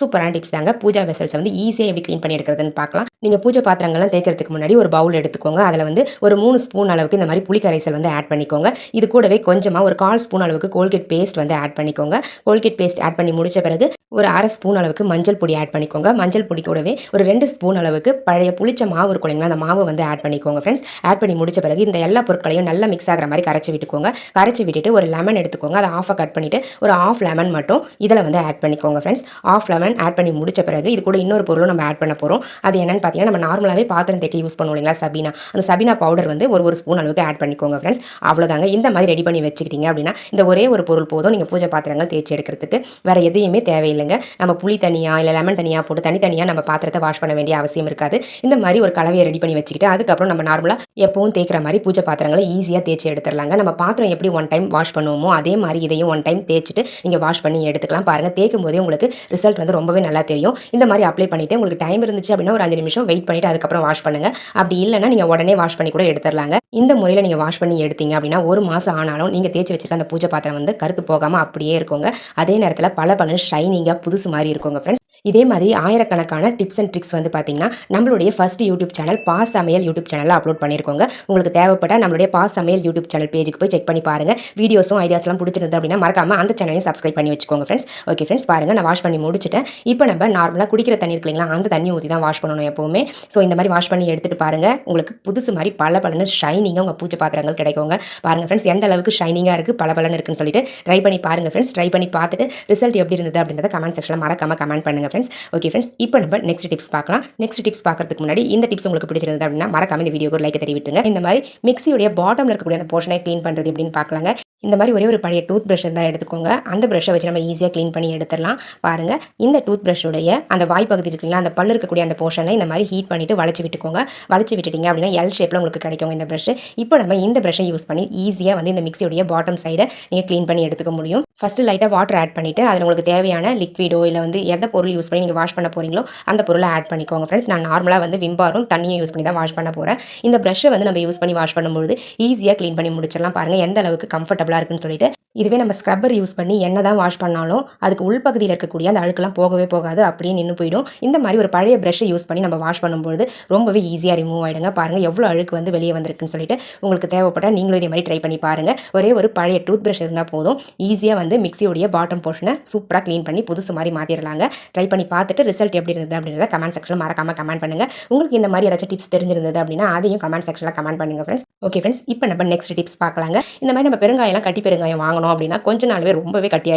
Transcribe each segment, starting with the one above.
சூப்பரான டிப்ஸ் தாங்க. பூஜா வெசல்ஸ் வந்து ஈஸியாக எப்படி க்ளீன் பண்ணி எடுக்கிறதுன்னு பார்க்கலாம். நீங்கள் பூஜை பாத்திரங்கள்லாம் தேய்க்கிறதுக்கு முன்னாடி ஒரு பவுல் எடுத்துக்கோங்க. அதில் வந்து ஒரு மூணு ஸ்பூன் அளவுக்கு இந்த மாதிரி புளிக்கரைசல் வந்து ஆட் பண்ணிக்கோங்க. இது கூடவே கொஞ்சமாக ஒரு கால் ஸ்பூன் அளவுக்கு கோல்கேட் பேஸ்ட் வந்து ஆட் பண்ணிக்கோங்க. கோல்கேட் பேஸ்ட் ஆட் பண்ணி முடித்த பிறகு ஒரு அரை ஸ்பூன் அளவுக்கு மஞ்சள் பொடி ஆட் பண்ணிக்கோங்க. மஞ்சள் பொடி கூடவே ஒரு ரெண்டு ஸ்பூன் அளவுக்கு பழைய புளிச்ச மாவு இருக்கும் இல்லைங்களா அந்த மாவு வந்து ஆட் பண்ணிக்கோங்க ஃப்ரெண்ட்ஸ் ஆட் பண்ணி முடிச்ச பிறகு இந்த எல்லா பொருட்களையும் நல்லா மிக்ஸ் ஆகிற மாதிரி கரைச்சி விட்டுக்கோங்க. கரைச்சி விட்டுட்டு ஒரு லெமன் எடுத்துக்கோங்க. அதை ஆஃபாக கட் பண்ணிவிட்டு ஒரு ஆஃப் லெமன் மட்டும் இதில் வந்து ஆட் பண்ணிக்கோங்க ஃப்ரெண்ட்ஸ் ஆஃப் லெமன் ஆட் பண்ணி முடிச்ச பிறகு இது கூட இன்னொரு பொருளும் நம்ம ஆட் பண்ண போகிறோம் அது என்னன்னு பார்த்தீங்கன்னா நம்ம நார்மலாகவே பாத்திரம் தேக்க யூஸ் பண்ணுவோம் இல்லைங்களா சபீனா. அந்த சபீனா பவுடர் வந்து ஒரு ஒரு ஸ்பூன் அளவுக்கு ஆட் பண்ணிக்கோங்க ஃப்ரெண்ட்ஸ் அவ்வளோதாங்க இந்த மாதிரி ரெடி பண்ணி வச்சுக்கிட்டீங்க அப்படின்னா இந்த ஒரே ஒரு பொருள் போதும். நீங்கள் பூஜை பாத்திரங்கள் தேய்ச்சி எடுக்கிறதுக்கு வேறு எதையுமே தேவையில்லைங்க. நம்ம புளி தனியாக இல்லை லெமன் தனியாக போட்டு தனித்தனியாக நம்ம பாத்திரத்தை வாஷ் பண்ண வேண்டிய அவசியம் இருக்காது. இந்த மாதிரி ஒரு கலவையை ரெடி பண்ணி வச்சுக்கிட்டு அதுக்கப்புறம் நம்ம நார்மலாக எப்பவும் தேய்க்கிற மாதிரி பூஜை பாத்திரங்களை ஈஸியாக தேய்ச்சி எடுத்துடலாங்க நம்ம பாத்திரம் எப்படி ஒன் டைம் வாஷ் பண்ணுவோமோ அதே மாதிரி இதையும் ஒன் டைம் தேய்ச்சிட்டு நீங்கள் வாஷ் பண்ணி எடுத்துக்கலாம். பாருங்கள் தேய்க்கும் போதே உங்களுக்கு ரிசல்ட் வந்து ரொம்பவே நல்லா தெரியும். இந்த மாதிரி அப்ளை பண்ணிவிட்டு உங்களுக்கு டைம் இருந்துச்சு அப்படின்னா ஒரு அஞ்சு நிமிஷம் வெயிட் பண்ணிவிட்டு அதுக்கப்புறம் வாஷ் பண்ணுங்கள் அப்படி இல்லைன்னா நீங்கள் உடனே வாஷ் பண்ணி கூட எடுத்துடலாங்க. இந்த முறையில் நீங்கள் வாஷ் பண்ணி எடுத்தீங்க அப்படின்னா ஒரு மாதம் ஆனாலும் நீங்கள் தேய்ச்சி வச்சிருக்க அந்த பூஜை பாத்திரம் வந்து கருத்து போகாமல் அப்படியே இருக்குங்க. அதே நேரத்தில் பல பல ஷைனிங்காக புதுசு மாதிரி இருக்குங்க ஃப்ரெண்ட்ஸ் இதே மாதிரி ஆயிரக்கணக்கான டிப்ஸ் அண்ட் ட்ரிக்ஸ் வந்து பார்த்தீங்கன்னா நம்மளுடைய first YouTube channel boss Samayal YouTube சேனலில் அப்லோட் பண்ணியிருக்கோங்க உங்களுக்கு தேவைப்பட்டால் நம்மளுடைய பாஸ் சமையல் யூடியூப் சேனல் பேஜுக்கு போய் செக் பண்ணி பாருங்கள் வீடியோஸும் ஐடியாஸ்லாம் பிடிச்சிருந்தது அப்படின்னா மறக்காம அந்த சேனலையும் சப்ஸ்கிரைப் பண்ணி வச்சுக்கோங்க ஃப்ரெண்ட்ஸ் ஓகே ஃப்ரெண்ட்ஸ் பாருங்கள் நான் வாஷ் பண்ணி முடிச்சிட்டேன். இப்போ நம்ம நார்மலாக குடிக்கிற தண்ணி இருக்கு இல்லைங்களா அந்த தண்ணி ஊற்றி தான் வாஷ் பண்ணணும் எப்போவுமே. ஸோ இந்த மாதிரி வாஷ் பண்ணி எடுத்துகிட்டு பாருங்கள் உங்களுக்கு புதுசு மாதிரி பல பலன்னு ஷைனிங்காக உங்கள் பூஜை பாத்திரங்கள் கிடைக்குங்க. பாருங்கள் ஃப்ரெண்ட்ஸ் எந்த அளவுக்கு ஷைனிங்காக இருக்குது பல பலன்னு இருக்குன்னு சொல்லிட்டு ட்ரை பண்ணி பாருங்கள் ஃப்ரெண்ட்ஸ் ட்ரை பண்ணி பார்த்துட்டு ரிசல்ட் எப்படி இருந்தது அப்படின்றத கமெண்ட் செக்ஷனில் மறக்காமல் கமெண்ட் பண்ணுங்கள் ஃப்ரெண்ட்ஸ் ஓகே ஃப்ரெண்ட்ஸ் இப்போ நம்ம நெக்ஸ்ட் டிப்ஸ் பார்க்கலாம். நெக்ஸ்ட் டிப்ஸ் பார்க்கறதுக்கு முன்னாடி இந்த டிப்ஸ் உங்களுக்கு பிடிச்சிருந்தது அப்படின்னா மறக்காம இந்த வீடியோக்கு லைக் தெரிவிட்டுங்க இந்த மாதிரி மிக்சியுடைய பாட்டமில் இருக்கக்கூடிய அந்த போர்ஷனை க்ளீன் பண்ணுறது எப்படின்னு பார்க்கலாங்க. இந்த மாதிரி ஒரே ஒரு பழைய டூத் ப்ரஷ் தான் எடுத்துக்கோங்க. அந்த ப்ரஷ்ஷை வச்சு நம்ம ஈஸியாக க்ளீன் பண்ணி எடுத்துடலாம். பாருங்கள் இந்த டூத் ப்ரஷ்ஷுடைய அந்த வாய்ப்பகுதி இருக்குங்களா அந்த பல்லு இருக்கக்கூடிய அந்த போர்ஷனை இந்த மாதிரி ஹீட் பண்ணிவிட்டு வளைச்சி விட்டுக்கோங்க. வளைச்சி விட்டுட்டீங்க அப்படின்னா எல் ஷேப்பில் உங்களுக்கு கிடைக்கும் இந்த ப்ரஷ் இப்போ நம்ம இந்த ப்ரஷ்ஷை யூஸ் பண்ணி ஈஸியாக வந்து இந்த மிக்ஸியுடைய பாட்டம் சைடை நீங்கள் க்ளீன் பண்ணி எடுத்துக்க முடியும். ஃபஸ்ட்டு லைட்டாக வாட்டர் ஆட் பண்ணிவிட்டு அதில் உங்களுக்கு தேவையான லிக்விடோ இல்லை வந்து எந்த பொருள் யூஸ் பண்ணி நீங்கள் வாஷ் பண்ண போகிறீங்களோ அந்த பொருளை ஆட் பண்ணிக்கோங்க ஃப்ரெண்ட்ஸ் நான் நார்மலாக வந்து விம்பாரும் தண்ணியும் யூஸ் பண்ணி தான் வாஷ் பண்ண போகிறேன் இந்த ப்ரஷ்ஷை வந்து நம்ம யூஸ் பண்ணி வாஷ் பண்ணும்போது ஈஸியாக க்ளீன் பண்ணி முடிச்சிடலாம். பாருங்கள் எந்த அளவுக்கு கம்ஃபர்டபுள் கம்ஃபர்டபுளாக இருக்குன்னு சொல்லிட்டு இதுவே நம்ம ஸ்க்ரப்பர் யூஸ் பண்ணி என்ன தான் வாஷ் பண்ணாலும் அதுக்கு உள்பகுதியில் இருக்கக்கூடிய அந்த அழுக்கெல்லாம் போகவே போகாது அப்படியே நின்று போயிடும். இந்த மாதிரி ஒரு பழைய ப்ரஷ்ஷை யூஸ் பண்ணி நம்ம வாஷ் பண்ணும்போது ரொம்பவே ஈஸியாக ரிமூவ் ஆகிடுங்க பாருங்கள் எவ்வளோ அழுக்கு வந்து வெளியே வந்திருக்குன்னு சொல்லிட்டு உங்களுக்கு தேவைப்பட்டால் நீங்களும் இதே மாதிரி ட்ரை பண்ணி பாருங்கள் ஒரே ஒரு பழைய டூத் ப்ரஷ் இருந்தால் போதும் ஈஸியாக வந்து மிக்ஸியோடைய பாட்டம் போர்ஷனை சூப்பராக க்ளீன் பண்ணி புதுசு மாதிரி மாற்றிடலாங்க ட்ரை பண்ணி பார்த்துட்டு ரிசல்ட் எப்படி இருந்தது அப்படின்றத கமெண்ட் செக்ஷனில் மறக்காமல் கமெண்ட் பண்ணுங்கள் உங்களுக்கு இந்த மாதிரி ஏதாச்சும் டிப்ஸ் தெரிஞ்சிருந்தது அப்படின்னா அதையும் கமெண்ட் செக்ஷனில் கமெண்ட் பண்ணுங்கள் ஃப்ரெண்ட்ஸ் ஓகே ஃப்ரெண்ட்ஸ் இப்போ நம்ம நெக்ஸ்ட் டிப்ஸ் பார்க்கலாங்க. இந்த மாதிரி நம்ம பெருங்காயம்லாம் கட்டி பெருங்காயம் வாங்கணும். அப்படின்னா கொஞ்ச நாள்வே ரொம்பவே கட்டி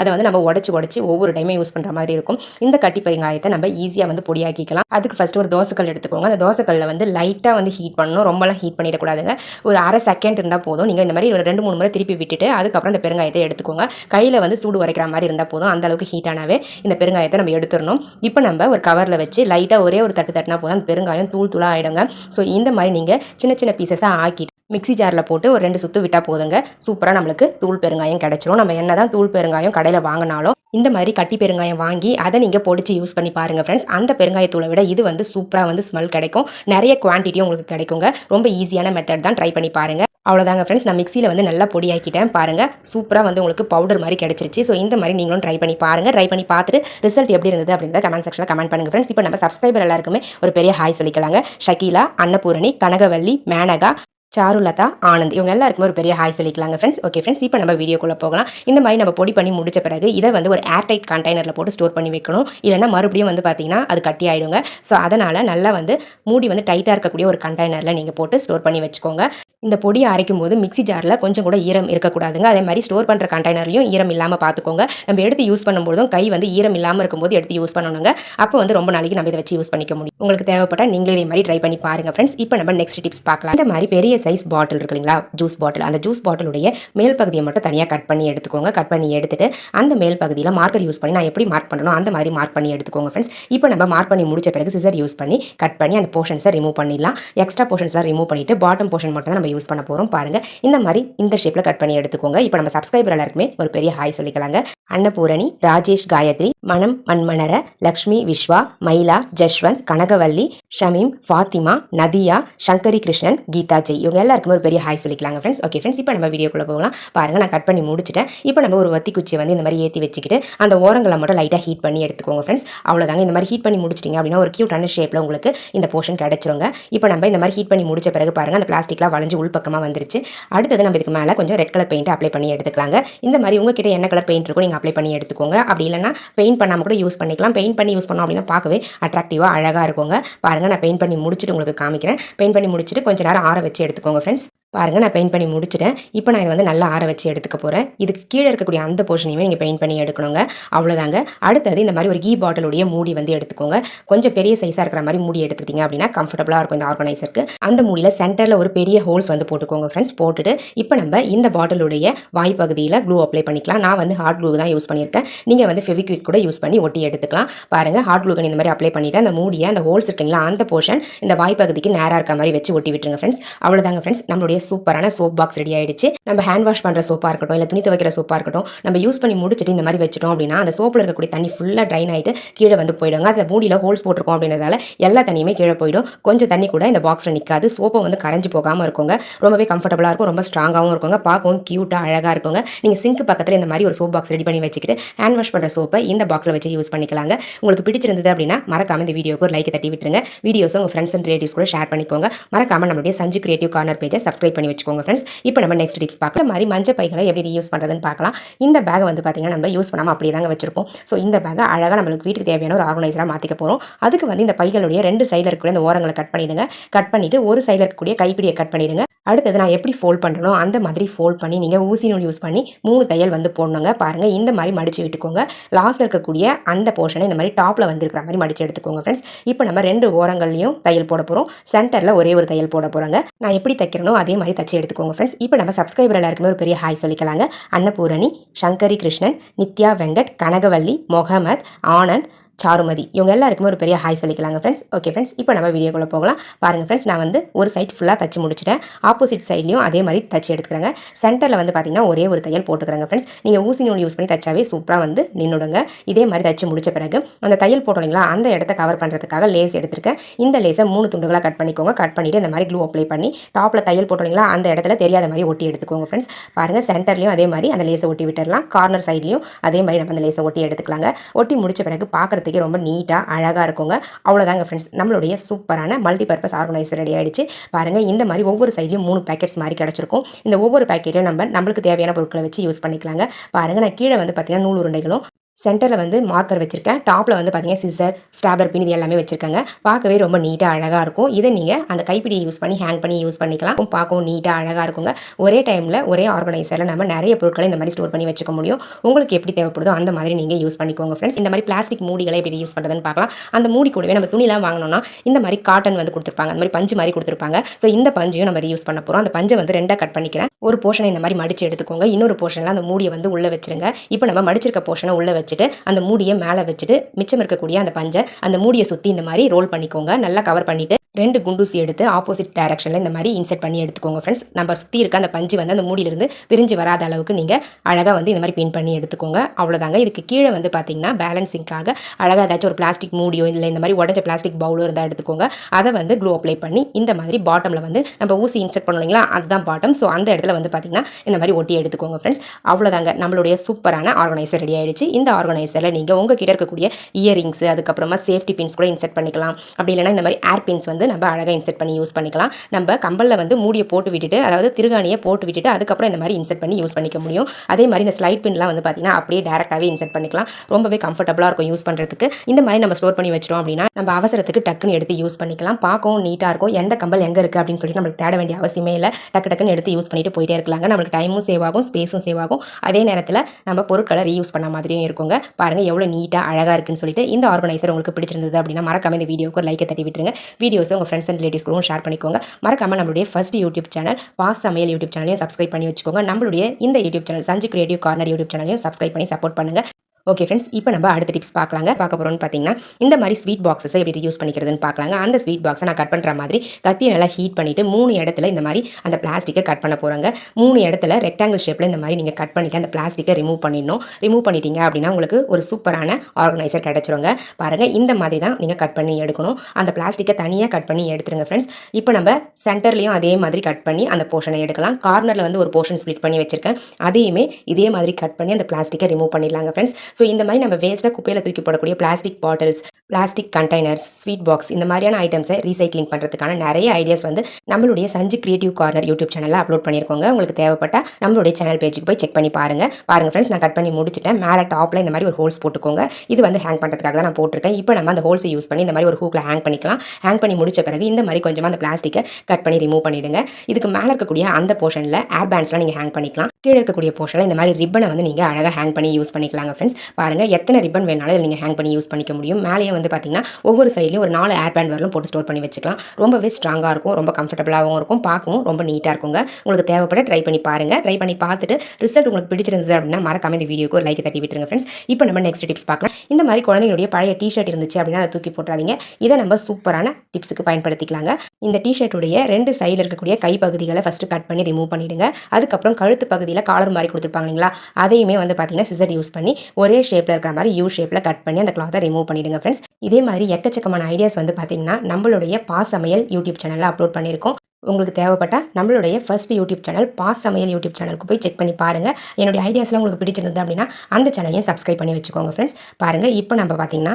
அதை வந்து நம்ம உடச்சி உடச்சி ஒவ்வொரு டைமே யூஸ் பண்ணுற மாதிரி இருக்கும். இந்த கட்டி பெருங்காயத்தை நம்ம ஈஸியாக வந்து பொடியாக்கிக்கலாம். அதுக்கு ஃபஸ்ட்டு ஒரு தோசைக்கல் எடுத்துக்கோங்க. அந்த தோசைக்கல்லில் வந்து லைட்டாக வந்து ஹீட் பண்ணணும். ரொம்பலாம் ஹீட் பண்ணிடக்கூடாதுங்க. ஒரு அரை செகண்ட் இருந்தால் போதும். நீங்கள் இந்த மாதிரி ஒரு ரெண்டு மூணு முறை திருப்பி விட்டுட்டு அதுக்கப்புறம் இந்த பெருங்காயத்தை எடுத்துக்கோங்க. கையில் வந்து சூடு உரைக்கிற மாதிரி இருந்தால் போதும். அந்த அளவுக்கு ஹீட்டானாவே இந்த பெருங்காயத்தை நம்ம எடுத்துடணும். இப்போ நம்ம ஒரு கவரில் வச்சு லைட்டாக ஒரே ஒரு தட்டு தட்டினா போதும். அந்த பெருங்காயம் தூள் தூளாக ஆகிடுங்க ஸோ இந்த மாதிரி நீங்கள் சின்ன சின்ன பீசஸாக ஆக்கிட்டு மிக்ஸி ஜாரில் போட்டு ஒரு ரெண்டு சுற்று விட்டால் போதுங்க. சூப்பராக நம்மளுக்கு தூள் பெருங்காயம் கிடச்சிரும். நம்ம என்ன தான் தூள் பெருங்காயம் கடையில் வாங்கினாலும் இந்த மாதிரி கட்டி பெருங்காயம் வாங்கி அதை நீங்கள் பொடிச்சு யூஸ் பண்ணி பாருங்கள் ஃப்ரெண்ட்ஸ் அந்த பெருங்காயத்தூளை விட இது வந்து சூப்பராக வந்து ஸ்மெல் கிடைக்கும். நிறைய குவான்டிட்டியும் உங்களுக்கு கிடைக்குங்க. ரொம்ப ஈஸியான மெத்தட் தான் ட்ரை பண்ணி பாருங்கள் அவ்வளோதாங்க ஃப்ரெண்ட்ஸ் நான் மிக்சியில் வந்து நல்லா பொடியாக்கிட்டேன் பாருங்கள் சூப்பராக வந்து உங்களுக்கு பவுடர் மாதிரி கிடச்சிருச்சு. ஸோ இந்த மாதிரி நீங்களும் ட்ரை பண்ணி பாருங்கள் ட்ரை பண்ணி பார்த்துட்டு ரிசல்ட் எப்படி இருந்தது அப்படின்றத கமெண்ட் செக்ஷனில் கமெண்ட் பண்ணுங்கள் ஃப்ரெண்ட்ஸ் இப்போ நம்ம சப்ஸ்கிரைபர் எல்லாருக்குமே ஒரு பெரிய ஹாய் சொல்லிக்கலாங்க. ஷக்கீலா அன்னபூரணி கனகவல்லி மேனகா சாருலதா ஆனந்த். இவங்க எல்லாருக்குமே ஒரு பெரிய ஹாய் சொல்லிக்கலாங்க ஃப்ரெண்ட்ஸ் ஓகே ஃப்ரெண்ட்ஸ் இப்போ நம்ம வீடியோக்குள்ளே போகலாம். இந்த மாதிரி நம்ம பொடி பண்ணி முடிச்ச பிறகு இதை வந்து ஒரு ஏர்டைட் கண்டெய்னரில் போட்டு ஸ்டோர் பண்ணி வைக்கணும். இல்லைன்னா மறுபடியும் வந்து பார்த்தீங்கன்னா அது கட்டி ஆகிடுங்க ஸோ அதனால் நல்லா வந்து மூடி வந்து டைட்டாக இருக்கக்கூடிய ஒரு கண்டெய்னரில் நீங்கள் போட்டு ஸ்டோர் பண்ணி வச்சுக்கோங்க. இந்த பொடியை அரைக்கும் போது மிக்சி ஜாரில் கொஞ்சம் கூட ஈரம் இருக்கக்கூடாதுங்க. அதே மாதிரி ஸ்டோர் பண்ணுற கண்டெய்னர்லையும் ஈரம் இல்லாமல் பார்த்துக்கோங்க நம்ம எடுத்து யூஸ் பண்ணும்போதும் கை வந்து ஈரம் இல்லாமல் இருக்கும்போது எடுத்து யூஸ் பண்ணணுங்க. அப்போ வந்து ரொம்ப நாளைக்கு நம்ம இதை வச்சு யூஸ் பண்ணிக்க முடியும். உங்களுக்கு தேவைப்பட்டால் நீங்களும் இதே மாதிரி ட்ரை பண்ணி பாருங்கள் ஃப்ரெண்ட்ஸ் இப்போ நம்ம நெக்ஸ்ட் டிப்ஸ் பார்க்கலாம். இந்த மாதிரி பெரிய சைஸ் பாட்டில் இருக்கு இல்லைங்களா? ஜூஸ் பாட்டில் அந்த ஜூஸ் பாட்டிலுடைய மேல் பகுதியை மட்டும் தனியாக கட் பண்ணி எடுத்துக்கோங்க. கட் பண்ணி எடுத்துட்டு அந்த மேல் பகுதியில் மார்க்கர் யூஸ் பண்ணி நான் எப்படி மார்க் பண்ணணும்? அந்த மாதிரி மார்க் பண்ணி எடுத்துக்கோங்க ஃப்ரெண்ட்ஸ் இப்போ நம்ம மார்க் பண்ணி முடிச்ச பிறகு சிசர் யூஸ் பண்ணி கட் பண்ணி அந்த போர்ஷன்ஸை ரிமூவ் பண்ணிடலாம். எக்ஸ்ட்ரா போர்ஷன்ஸ்லாம் ரிமூவ் பண்ணிட்டு பாட்டம் போர்ஷன் மட்டும் தான் நம்ம யூஸ் பண்ண போகிறோம் பாருங்க. இந்த மாதிரி இந்த ஷேப்பில் கட் பண்ணி எடுத்துக்கோங்க. இப்போ நம்ம சப்ஸ்கிரைபர் எல்லாருக்குமே ஒரு பெரிய ஹாய் சொல்லிக்கலாங்க. அன்னபூரணி ராஜேஷ் காயத்ரி மனம் மண்மணர லக்ஷ்மி விஸ்வா மைலா ஜஷ்வந்த் கனகவல்லி ஷமீம் ஃபாத்திமா நதியா சங்கரி கிருஷ்ணன் கீதா ஜெய். இவங்க எல்லாருக்குமே ஒரு பெரிய ஹாய் சொல்லிக்கலாங்க ஃப்ரெண்ட்ஸ் ஓகே ஃப்ரெண்ட்ஸ் இப்போ நம்ம வீடியோக்குள்ளே போகலாம். பாருங்க நான் கட் பண்ணி முடிச்சிட்டேன். இப்போ நம்ம ஒரு வத்தி குச்சியை வந்து இந்த மாதிரி ஏற்றி வச்சுக்கிட்டு அந்த ஓரங்களை மட்டும் லைட்டாக ஹீட் பண்ணி எடுத்துக்கோங்க ஃப்ரெண்ட்ஸ் அவ்வளோதாங்க இந்த மாதிரி ஹீட் பண்ணி முடிச்சிட்டிங்க அப்படின்னா ஒரு க்யூட்டான ஷேப்பில் உங்களுக்கு இந்த போர்ஷன் கிடச்சிருங்க. இப்போ நம்ம இந்த மாதிரி ஹீட் பண்ணி முடிச்ச பிறகு பாருங்க அந்த பிளாஸ்டிக்லாம் வளைஞ்சு உள்பக்கமாக வந்துருச்சு. அடுத்தது நம்ம இதுக்கு மேலே கொஞ்சம் ரெட் கலர் பெயிண்ட் அப்ளை பண்ணி எடுத்துக்கலாங்க. இந்த மாதிரி உங்ககிட்ட என்ன கலர் பெயிண்ட் இருக்கும் நீங்கள் அப்ளை பண்ணி எடுத்துக்கோங்க. அப்படி இல்லைனா பெயிண்ட் பண்ணாமல் கூட யூஸ் பண்ணிக்கலாம். பெயிண்ட் பண்ணி யூஸ் பண்ணோம் அப்படின்னா பார்க்கவே அட்ராக்டிவாக அழகாக இருக்குங்க. பாருங்கள் நான் பெயிண்ட் பண்ணி முடிச்சுட்டு உங்களுக்கு காமிக்கிறேன். பெயிண்ட் பண்ணி முடிச்சுட்டு கொஞ்சம் நேரம் ஆற வச்சு எடுத்துக்கோங்க ஃப்ரெண்ட்ஸ் பாருங்கள் நான் பெயிண்ட் பண்ணி முடிச்சிட்டேன். இப்போ நான் இதை வந்து நல்லா ஆற வச்சு எடுத்துக்க போகிறேன் இதுக்கு கீழே இருக்கக்கூடிய அந்த போர்ஷனையுமே நீங்கள் பெயிண்ட் பண்ணி எடுக்கணுங்க. அவ்வளோதாங்க அடுத்தது இந்த மாதிரி ஒரு கீ பாட்டிலுடைய மூடி வந்து எடுத்துக்கோங்க. கொஞ்சம் பெரிய சைஸாக இருக்கிற மாதிரி மூடி எடுத்துக்கிட்டிங்க அப்படின்னா கம்ஃபர்டபுளாக இருக்கும் இந்த ஆர்கனைசருக்கு அந்த மூடியில் சென்டரில் ஒரு பெரிய ஹோல்ஸ் வந்து போட்டுக்கோங்க ஃப்ரெண்ட்ஸ் போட்டுட்டு இப்போ நம்ம இந்த பாட்டிலுடைய வாய்ப்பகுதியில் க்ளூ அப்ளை பண்ணிக்கலாம். நான் வந்து ஹார்ட் க்ளூ தான் யூஸ் பண்ணியிருக்கேன். நீங்கள் வந்து ஃபெவிக்விக் கூட யூஸ் பண்ணி ஒட்டி எடுத்துக்கலாம். பாருங்கள் ஹார்ட் க்ளூகன் இந்த மாதிரி அப்ளை பண்ணிவிட்டு அந்த மூடியை அந்த ஹோல்ஸ் இருக்குங்களா அந்த போர்ஷன் இந்த வாய்ப்பகுதிக்கு நேராக இருக்க மாதிரி வச்சு ஒட்டி விட்டுருங்க ஃப்ரெண்ட்ஸ் அவ்வளோதாங்க ஃப்ரெண்ட்ஸ் நம்மளுடைய சூப்பரான சோப் பாக்ஸ் ரெடி ஆயிடுச்சு. நம்ம ஹேண்ட் வாஷ் பண்ணுற சோப்பாக இருக்கட்டும் இல்லை துணி துவைக்கிற சோப்பாக இருக்கட்டும் நம்ம யூஸ் பண்ணி முடிச்சுட்டு இந்த மாதிரி வச்சிட்டோம் அப்படின்னா அந்த சோப்பில் இருக்கக்கூடிய தண்ணி ஃபுல்லாக ட்ரைன் ஆகிட்டு கீழே வந்து போயிடுங்க. அந்த மூடியில் ஹோல்ஸ் போட்டிருக்கோம் அப்படின்றதால எல்லா தண்ணியுமே கீழே போயிடும். கொஞ்சம் தண்ணி கூட இந்த பாக்ஸில் நிற்காது சோப்பை வந்து கரைஞ்சு போகாமல் இருக்குங்க. ரொம்பவே கம்ஃபர்டபுளாக இருக்கும். ரொம்ப ஸ்ட்ராங்காகவும் இருக்குங்க. பார்க்கவும் க்யூட்டாக அழகாக இருக்குங்க. நீங்கள் சிங்க் பக்கத்தில் இந்த மாதிரி ஒரு சோப் பாக்ஸ் ரெடி பண்ணி வச்சுக்கிட்டு ஹேண்ட் வாஷ் பண்ணுற சோப்பை இந்த பாக்ஸில் வச்சு யூஸ் பண்ணிக்கலாங்க. உங்களுக்கு பிடிச்சிருந்தது அப்படின்னா மறக்காம இந்த வீடியோக்கு ஒரு லைக் தட்டி விட்டுருங்க. வீடியோஸ் உங்கள் ஃப்ரெண்ட்ஸ் அண்ட் ரிலேட்டிவ்ஸ் கூட ஷேர் பண்ணிக்கோங்க. மறக்காம நம்மளுடைய சஞ்சு கிரியேட்டிவ் கார்னர் பேஜை சப்ஸ்கிரைப் பண்ணி வச்சுக்கோங்க ஃப்ரெண்ட்ஸ் இப்போ நம்ம நெக்ஸ்ட் டிப்ஸ் பார்க்கலாம். மாதிரி மஞ்சள் பைகளை எப்படி யூஸ் பண்ணுறதுன்னு பார்க்கலாம். இந்த பேகை வந்து பார்த்தீங்கன்னா நம்ம யூஸ் பண்ணாமல் அப்படியே தாங்க வச்சிருப்போம். ஸோ இந்த பேக்கை அழகாக நம்மளுக்கு வீட்டுக்கு தேவையான ஒரு ஆர்கனைசராக மாற்றிக்க போகிறோம் அதுக்கு வந்து இந்த பைகளுடைய ரெண்டு சைடில் இருக்கக்கூடிய அந்த ஓரங்களை கட் பண்ணிவிடுங்க கட் பண்ணிவிட்டு ஒரு சைடில் இருக்கக்கூடிய கைப்பிடியை கட் பண்ணிவிடுங்க அடுத்தது நான் எப்படி ஃபோல்ட் பண்ணுறனோ அந்த மாதிரி ஃபோல்ட் பண்ணி நீங்கள் ஊசி நூல் யூஸ் பண்ணி மூணு தையல் வந்து போடணுங்க. பாருங்கள் இந்த மாதிரி மடித்து விட்டுக்கோங்க. லாஸ்ட்டில் இருக்கக்கூடிய அந்த போர்ஷனை இந்த மாதிரி டாப்பில் வந்துருக்கிற மாதிரி மடித்து எடுத்துக்கோங்க ஃப்ரெண்ட்ஸ் இப்போ நம்ம ரெண்டு ஓரங்கள்லையும் தையல் போட போகிறோம் சென்டரில் ஒரே ஒரு தையல் போட போகிறாங்க நான் எப்படி தைக்கிறனோ அதே மாதிரி தச்சு எடுத்துக்கோங்க ஃப்ரெண்ட்ஸ் இப்போ நம்ம சப்ஸ்கிரைபர் எல்லாருக்குமே ஒரு பெரிய ஹாய் சொல்லிக்கலாங்க. அன்னபூரணி சங்கரி கிருஷ்ணன் நித்யா வெங்கட் கனகவல்லி மொஹமத் ஆனந்த் சாருமதி. இவங்க எல்லாருக்குமே ஒரு பெரிய ஹாய் சொல்லிக்கலாங்க ஃப்ரெண்ட்ஸ் ஓகே ஃப்ரெண்ட்ஸ் இப்போ நம்ம வீடியோக்குள்ளே போகலாம். பாருங்கள் ஃப்ரெண்ட்ஸ் நான் வந்து ஒரு சைட் ஃபுல்லாக தச்சு முடிச்சிட்டேன். ஆப்போசிட் சைட்லையும் அதே மாதிரி தச்சு எடுத்துக்கிறேங்க. சென்டரில் வந்து பார்த்தீங்கன்னா ஒரே ஒரு தையல் போட்டுக்கிறாங்க ஃப்ரெண்ட்ஸ் நீங்கள் ஊசி நூல் யூஸ் பண்ணி தச்சாவே சூப்பராக வந்து நின்றுடுங்க இதே மாதிரி தச்சு முடிச்ச பிறகு அந்த தையல் போட்டோம் இல்லைங்களா அந்த இடத்த கவர் பண்ணுறதுக்காக லேஸ் எடுத்திருக்கேன். இந்த லேஸை மூணு துண்டுகளாக கட் பண்ணிக்கோங்க. கட் பண்ணிவிட்டு இந்த மாதிரி க்ளூ அப்ளை பண்ணி டாப்பில் தையல் போட்டோம் இல்லைங்களா அந்த இடத்துல தெரியாத மாதிரி ஒட்டி எடுத்துக்கோங்க ஃப்ரெண்ட்ஸ் பாருங்கள் சென்டர்லையும் அதே மாதிரி அந்த லேஸை ஒட்டி விட்டுடலாம் கார்னர் சைட்லையும் அதே மாதிரி நம்ம அந்த லேஸை ஒட்டி எடுத்துக்கலாங்க. ஒட்டி முடிச்ச பிறகு பார்க்குறதுக்கே ரொம்ப நீட்டாக அழகாக இருக்குங்க. அவ்வளோதாங்க ஃப்ரெண்ட்ஸ் நம்மளுடைய சூப்பரான மல்டி பர்பஸ் ஆர்கனைசர் ரெடி ஆகிடுச்சு பாருங்கள் இந்த மாதிரி ஒவ்வொரு சைட்லேயும் மூணு பேக்கெட்ஸ் மாதிரி கிடச்சிருக்கும். இந்த ஒவ்வொரு பேக்கெட்டையும் நம்ம நம்மளுக்கு தேவையான பொருட்களை வச்சு யூஸ் பண்ணிக்கலாங்க. பாருங்கள் நான் கீழே வந்து பார்த்தீங்கன்னா நூல் உருண்டைகளும் சென்டரில் வந்து மார்க்கர் வச்சுருக்கேன். டாப்பில் வந்து பார்த்தீங்கன்னா சிசர் ஸ்டாப்லர் பின் இது எல்லாமே வச்சுருக்காங்க. பார்க்கவே ரொம்ப நீட்டாக அழகாக இருக்கும். இதை நீங்கள் அந்த கைப்பிடி யூஸ் பண்ணி ஹேங் பண்ணி யூஸ் பண்ணிக்கலாம். பார்க்கவும் நீட்டாக அழகாக இருக்குங்க. ஒரே டைமில் ஒரே ஆர்கனைசரில் நம்ம நிறைய பொருட்களை இந்த மாதிரி ஸ்டோர் பண்ணி வச்சுக்க முடியும். உங்களுக்கு எப்படி தேவைப்படுதோ அந்த மாதிரி நீங்கள் யூஸ் பண்ணிக்கோங்க ஃப்ரெண்ட்ஸ் இந்த மாதிரி பிளாஸ்டிக் மூடிகளை எப்படி யூஸ் பண்ணுறதுன்னு பார்க்கலாம். அந்த மூடி கூடவே நம்ம துணிலாம் வாங்கினோம்னா இந்த மாதிரி காட்டன் வந்து கொடுத்துருப்பாங்க. அந்த மாதிரி பஞ்சு மாதிரி கொடுத்துருப்பாங்க. ஸோ இந்த பஞ்சையும் நம்ம யூஸ் பண்ண போகிறோம் அந்த பஞ்சை வந்து ரெண்டாக கட் பண்ணிக்கிறேன். ஒரு போர்ஷனை இந்த மாதிரி மடிச்சு எடுத்துக்கோங்க. இன்னொரு போர்ஷனில் அந்த மூடியை வந்து உள்ளே வச்சுருங்க. இப்போ நம்ம மடிச்சிருக்க போர்ஷனை உள்ளே வச்சுட்டு அந்த மூடியை மேலே வச்சுட்டு மிச்சம் இருக்கக்கூடிய அந்த பஞ்சை அந்த மூடியை சுற்றி இந்த மாதிரி ரோல் பண்ணிக்கோங்க. நல்லா கவர் பண்ணிவிட்டு ரெண்டு குண்டூசி எடுத்து ஆப்போசிட் டைரக்ஷனில் இந்த மாதிரி இன்செர்ட் பண்ணி எடுத்துக்கோங்க ஃப்ரெண்ட்ஸ் நம்ம சுற்றி இருக்க அந்த பஞ்சு வந்து அந்த மூடியிலிருந்து பிரிஞ்சு வராத அளவுக்கு நீங்கள் அழகாக வந்து இந்த மாதிரி பின் பண்ணி எடுத்துக்கோங்க. அவ்வளோதாங்க இதுக்கு கீழே வந்து பார்த்தீங்கன்னா பேலன்சிங்காக அழகாக ஏதாச்சும் ஒரு பிளாஸ்டிக் மூடியோ இல்லை இந்த மாதிரி உடஞ்ச பிளாஸ்டிக் பவுலோ இருந்தால் எடுத்துக்கோங்க. அதை வந்து க்ளூ அப்ளை பண்ணி இந்த மாதிரி பாட்டமில் வந்து நம்ம ஊசி இன்செர்ட் பண்ணுவீங்களா அதுதான் பாட்டம் ஸோ அந்த இடத்துல வந்து பார்த்தீங்கன்னா இந்த மாதிரி ஒட்டி எடுத்துக்கோங்க ஃப்ரெண்ட்ஸ் அவ்வளோதாங்க நம்மளுடைய சூப்பரான ஆர்கனைசர் ரெடி ஆயிடுச்சு. இந்த ஆர்கனைசரில் நீங்கள் உங்ககிட்ட இருக்கக்கூடிய இயரிங்ஸ் அதுக்கப்புறமா சேஃப்டி பின்ஸ் கூட இன்செர்ட் பண்ணிக்கலாம். அப்படி இல்லைனா இந்த மாதிரி ஏர் பின்ஸ் வந்து நம்ம அழகாக இன்செர்ட் பண்ணி யூஸ் பண்ணிக்கலாம். நம்ம கம்பலில் வந்து மூடியை போட்டு விட்டுட்டு அதாவது திருகாணியை போட்டு விட்டுட்டு அதுக்கப்புறம் இந்த மாதிரி இன்செர்ட் பண்ணி யூஸ் பண்ணிக்க முடியும். அதே மாதிரி இந்த ஸ்லைட் பின்லாம் வந்து பார்த்தீங்கன்னா அப்படியே டேரெக்டாகவே இன்செர்ட் பண்ணிக்கலாம். ரொம்பவே கம்ஃபர்டபுளாக இருக்கும் யூஸ் பண்ணுறதுக்கு இந்த மாதிரி நம்ம ஸ்டோர் பண்ணி வச்சிட்டோம் அப்படின்னா நம்ம அவசரத்துக்கு டக்குன்னு எடுத்து யூஸ் பண்ணிக்கலாம். பார்க்கவும் நீட்டாக இருக்கும். எந்த கம்பல் எங்கே இருக்குது அப்படின்னு சொல்லி நம்மளுக்கு தேட வேண்டிய அவசியமே இல்லை. டக்கு டக்குன்னு எடுத்து யூஸ் பண்ணிட்டு போயிட்டே இருக்கலாங்க. நம்மளுக்கு டைமும் சேவ் ஆகும் ஸ்பேஸும் சேவ் ஆகும். அதே நேரத்தில் நம்ம பொருட்களை ரீயூஸ் பண்ண மாதிரியும் இருக்கும். இருக்குங்க பாருங்கள் எவ்வளோ நீட்டாக அழகாக இருக்குன்னு சொல்லிட்டு இந்த ஆர்கனைசர் உங்களுக்கு பிடிச்சிருந்தது அப்படின்னா மறக்காம இந்த வீடியோக்கு ஒரு லைக்கை தட்டி விட்டுருங்க. வீடியோஸை உங்கள் ஃப்ரெண்ட்ஸ் அண்ட் ரிலேட்டிவ்ஸ்க்கும் ஷேர் பண்ணிக்கோங்க. மறக்காம நம்மளுடைய first YouTube channel boss Samayal YouTube சேனலையும் சப்ஸ்கிரைப் பண்ணி வச்சுக்கோங்க. நம்மளுடைய இந்த YouTube channel Sanju creative corner YouTube சேனலையும் சப்ஸ்கிரைப் பண்ணி சப்போர்ட் பண்ணுங்கள் ஓகே ஃப்ரெண்ட்ஸ் இப்போ நம்ம அடுத்த டிப்ஸ் பார்க்கலாங்க. பார்க்க போகிறோம்னு பார்த்தீங்கன்னா இந்த மாதிரி ஸ்வீட் பாக்ஸஸை எப்படி யூஸ் பண்ணிக்கிறதுன்னு பார்க்கலாங்க. அந்த ஸ்வீட் பாக்ஸை நான் கட் பண்ணுற மாதிரி கத்தியை நல்லா ஹீட் பண்ணிவிட்டு மூணு இடத்துல இந்த மாதிரி அந்த பிளாஸ்டிக்கை கட் பண்ண போகிறாங்க மூணு இடத்துல ரெக்டாங்கிள் ஷேப்பில் இந்த மாதிரி நீங்கள் கட் பண்ணிவிட்டு அந்த பிளாஸ்டிக்கை ரிமூவ் பண்ணிடணும். ரிமூவ் பண்ணிட்டீங்க அப்படின்னா உங்களுக்கு ஒரு சூப்பரான ஆர்கனைசர் கிடச்சிருங்க. பாருங்கள் இந்த மாதிரி தான் நீங்கள் கட் பண்ணி எடுக்கணும். அந்த பிளாஸ்டிக்கை தனியாக கட் பண்ணி எடுத்துருங்க ஃப்ரெண்ட்ஸ் இப்போ நம்ம சென்டர்லேயும் அதே மாதிரி கட் பண்ணி அந்த போர்ஷனை எடுக்கலாம். கார்னரில் வந்து ஒரு போர்ஷன் ஸ்ப்ளிட் பண்ணி வச்சுருக்கேன். அதையுமே இதே மாதிரி கட் பண்ணி அந்த பிளாஸ்டிக்கை ரிமூவ் பண்ணிடலாங்க ஃப்ரெண்ட்ஸ் ஸோ இந்த மாதிரி நம்ம வேஸ்ட்டாக குப்பையில் தூக்கி போடக்கூடிய plastic bottles plastic containers sweet box இந்த மாதிரியான ஐட்டம்ஸை ரீசைக்ளிங் பண்ணுறதுக்கான நிறைய ஐடியாஸ் வந்து நம்மளுடைய சஞ்சு கிரியேட்டிவ் கார்னர் யூடியூப் சேனலில் அப்லோட் பண்ணியிருக்கோங்க. உங்களுக்கு தேவைப்பட்டால் நம்மளுடைய சேனல் பேஜுக்கு போய் செக் பண்ணி பாருங்கள் பாருங்கள் ஃப்ரெண்ட்ஸ் நான் கட் பண்ணி முடிச்சிட்டேன். மேலே டாப்பில் இந்த மாதிரி ஒரு ஹோல்ஸ் போட்டுக்கோங்க. இது வந்து ஹேங் பண்ணுறதுக்காக தான் நான் போட்டிருக்கேன். இப்போ நம்ம அந்த ஹோல்ஸை யூஸ் பண்ணி இந்த மாதிரி ஒரு ஹூக்கில் ஹேங் பண்ணிக்கலாம். ஹேங் பண்ணி முடிச்ச பிறகு இந்த மாதிரி கொஞ்சமாக அந்த பிளாஸ்டிக்கை கட் பண்ணி ரிமூவ் பண்ணிவிடுங்க இதுக்கு மேலே இருக்கக்கூடிய அந்த போர்ஷனில் ஏர் பேண்ட்ஸ்லாம் நீங்கள் ஹேங் பண்ணிக்கலாம். கீழே இருக்கக்கூடிய போர்ஷனில் இந்த மாதிரி ரிப்பனை வந்து நீங்கள் அழகாக ஹேங் பண்ணி யூஸ் பண்ணிக்கலாங்க ஃப்ரெண்ட்ஸ் பாருங்கள் எத்தனை ரிப்பன் வேணாலும் இதில் நீங்கள் ஹேங் பண்ணி யூஸ் பண்ணிக்க முடியும். மேலேயே வந்து பார்த்தீங்கன்னா ஒவ்வொரு சைட்லையும் ஒரு நாலு ஏர் பேண்ட் வரலும் போட்டு ஸ்டோர் பண்ணி வச்சுக்கலாம். ரொம்பவே ஸ்ட்ராங்காக இருக்கும் ரொம்ப கம்ஃபர்டபுளாகவும் இருக்கும் பார்க்கவும் ரொம்ப நீட்டாக இருக்குங்க. உங்களுக்கு தேவைப்பட ட்ரை பண்ணி பாருங்கள் ட்ரை பண்ணி பார்த்துட்டு ரிசல்ட் உங்களுக்கு பிடிச்சிருந்தது அப்படின்னா மறக்காம இந்த வீடியோக்கு ஒரு லைக் தட்டி விட்டுருங்க ஃப்ரெண்ட்ஸ் இப்போ நம்ம நெக்ஸ்ட் டிப்ஸ் பார்க்கலாம். இந்த மாதிரி குழந்தைங்களுடைய பழைய டிஷர்ட் இருந்துச்சு அப்படின்னா அதை தூக்கி போட்டுறாதீங்க. இதை நம்ம சூப்பரான டிப்ஸுக்கு பயன்படுத்திக்கலாங்க. இந்த டிஷர்ட்டுடைய ரெண்டு சைடில் இருக்கக்கூடிய கை பகுதிகளை ஃபஸ்ட்டு கட் பண்ணி ரிமூவ் பண்ணிவிடுங்க அதுக்கப்புறம் கழுத்து பகுதி பகுதியில் காலர் மாதிரி கொடுத்துருப்பாங்க இல்லைங்களா? அதையுமே வந்து பார்த்தீங்கன்னா சிசர் யூஸ் பண்ணி ஒரே ஷேப்பில் இருக்கிற மாதிரி யூ ஷேப்பில் கட் பண்ணி அந்த கிளாத்தை ரிமூவ் பண்ணிவிடுங்க ஃப்ரெண்ட்ஸ் இதே மாதிரி எக்கச்சக்கமான ஐடியாஸ் வந்து பார்த்தீங்கன்னா நம்மளுடைய பாஸ் சமையல் யூடியூப் சேனலில் அப்லோட் பண்ணியிருக்கோம். உங்களுக்கு தேவைப்பட்டால் நம்மளுடைய first YouTube channel boss Samayal YouTube சேனலுக்கு போய் செக் பண்ணி பாருங்கள் என்னுடைய ஐடியாஸ்லாம் உங்களுக்கு பிடிச்சிருந்தது அப்படின்னா அந்த சேனலையும் சப்ஸ்கிரைப் பண்ணி வச்சுக்கோங்க ஃப்ரெண்ட்ஸ் பாருங்கள் இப்போ நம்ம பார்த்தீங்கன்னா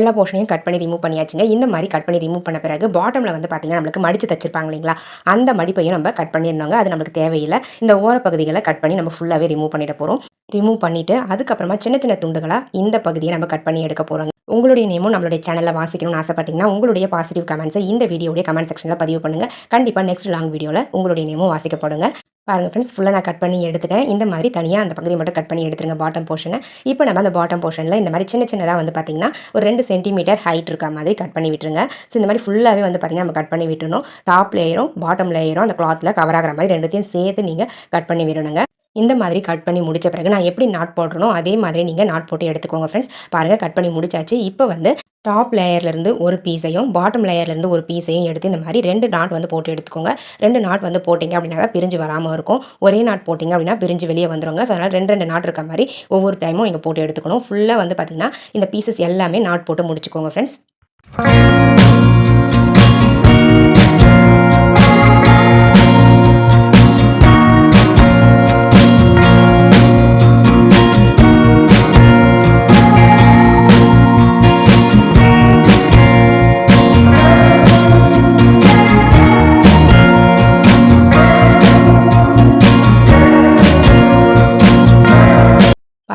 எல்லா போர்ஷனையும் கட் பண்ணி ரிமூவ் பண்ணியாச்சுங்க. இந்த மாதிரி கட் பண்ணி ரிமூவ் பண்ண பிறகு பாட்டமில் வந்து பார்த்தீங்கன்னா நம்மளுக்கு மடிச்சு தச்சிருப்பாங்க இல்லைங்களா? அந்த மடிப்பையும் நம்ம கட் பண்ணிடணுங்க. அது நம்மளுக்கு தேவையில்லை. இந்த ஓரப்பகுதிகளை கட் பண்ணி நம்ம ஃபுல்லாகவே ரிமூவ் பண்ணிட போகிறோம் ரிமூவ் பண்ணிவிட்டு அதுக்கப்புறமா சின்ன சின்ன துண்டுகளாக இந்த பகுதியை நம்ம கட் பண்ணி எடுக்க போகிறோங்க உங்களுடைய நேமும் நம்மளுடைய சேனலில் வாசிக்கணும்னு ஆசைப்பட்டீங்கன்னா உங்களுடைய பாசிட்டிவ் கமெண்ட்ஸை இந்த வீடியோடைய கமெண்ட் செக்ஷனில் பதிவு பண்ணுங்கள் கண்டிப்பாக நெக்ஸ்ட் லாங் வீடியோவில் உங்களுடைய நேமும் வாசிக்கப்படுங்க. பாருங்கள் ஃப்ரெண்ட்ஸ் ஃபுல்லாக நான் கட் பண்ணி எடுத்துட்டேன். இந்த மாதிரி தனியாக அந்த பகுதி மட்டும் கட் பண்ணி எடுத்துருங்க பாட்டம் போர்ஷனை இப்போ நம்ம அந்த பாட்டம் போர்ஷனில் இந்த மாதிரி சின்ன சின்னதாக வந்து பார்த்திங்கன்னா ஒரு ரெண்டு சென்டிமீட்டர் ஹைட் இருக்க மாதிரி கட் பண்ணி விட்டுருங்க. ஸோ இந்த மாதிரி ஃபுல்லாகவே வந்து பார்த்திங்கன்னா நம்ம கட் பண்ணி விட்டுணும் டாப் லேயரும் பாட்டம் லேயரும் அந்த கிளாத்தில் கவர் ஆகிற மாதிரி ரெண்டுத்தையும் சேர்த்து நீங்கள் கட் பண்ணி விடணுங்க. இந்த மாதிரி கட் பண்ணி முடித்த பிறகு நான் எப்படி நாட் போடுறனோ அதே மாதிரி நீங்கள் நாட் போட்டு எடுத்துக்கோங்க ஃப்ரெண்ட்ஸ் பாருங்கள் கட் பண்ணி முடிச்சாச்சு. இப்போ வந்து டாப் லேயர்லேருந்து ஒரு பீஸையும் பாட்டம் லேயர்லேருந்து ஒரு பீஸையும் எடுத்து இந்த மாதிரி ரெண்டு நாட் வந்து போட்டு எடுத்துக்கோங்க. ரெண்டு நாட் வந்து போட்டிங்க அப்படின்னா பிரிஞ்சு வராமல் இருக்கும். ஒரே நாட் போட்டிங்க அப்படின்னா பிரிஞ்சு வெளியே வந்துருங்க. ஸோ அதனால் ரெண்டு ரெண்டு நாட் இருக்க மாதிரி ஒவ்வொரு டைமும் நீங்கள் போட்டு எடுத்துக்கணும். ஃபுல்லாக வந்து பார்த்திங்கன்னா இந்த பீசஸ் எல்லாமே நாட் போட்டு முடிச்சுக்கோங்க ஃப்ரெண்ட்ஸ்